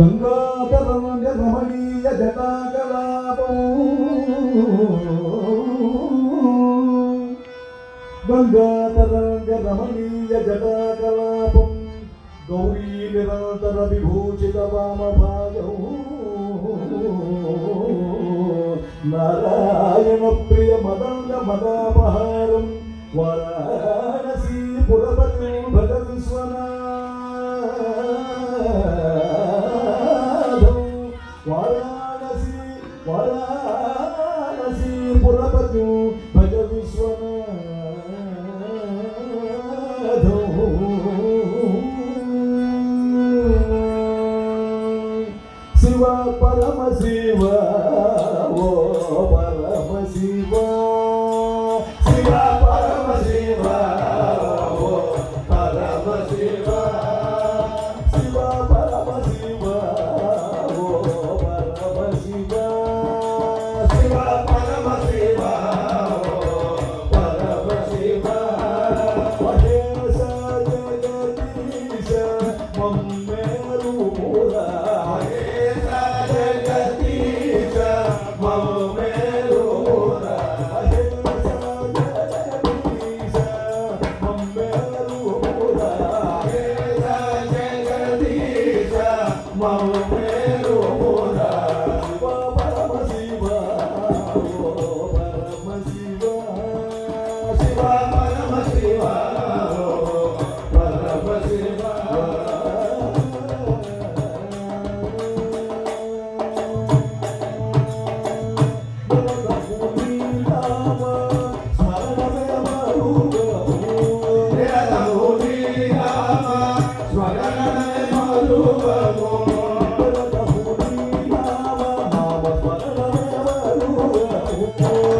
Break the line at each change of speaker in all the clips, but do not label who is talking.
గంగాధరంగ రమణీయ జటాకలాపం గంగాధరంగ రమణీయ జటాకలాపం గౌరీ నిరంతర విభూషిత వామభాగం నారాయణ ప్రియ మదంగ మదాపహారం వరా Siva Parama Siva, oh Parama Oh,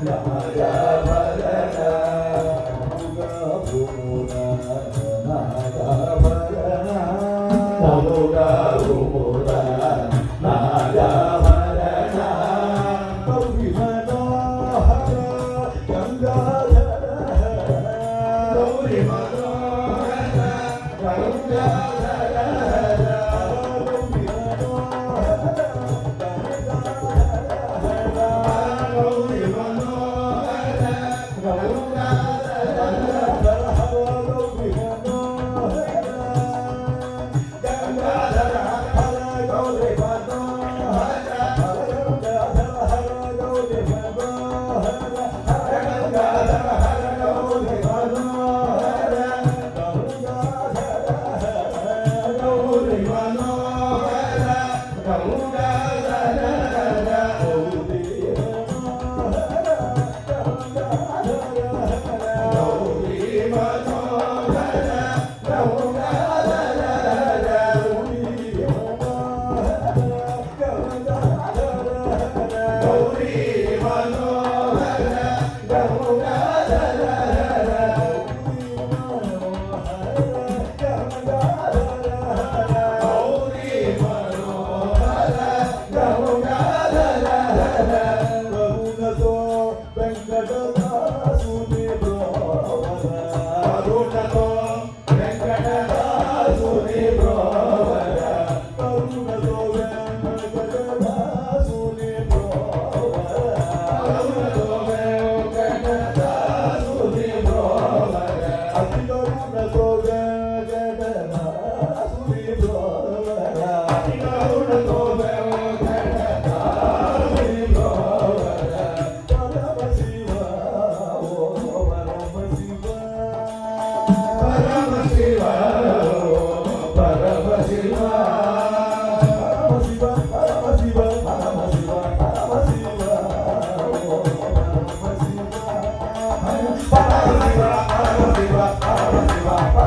Gangadhara కరుణతో Shiva, Shiva.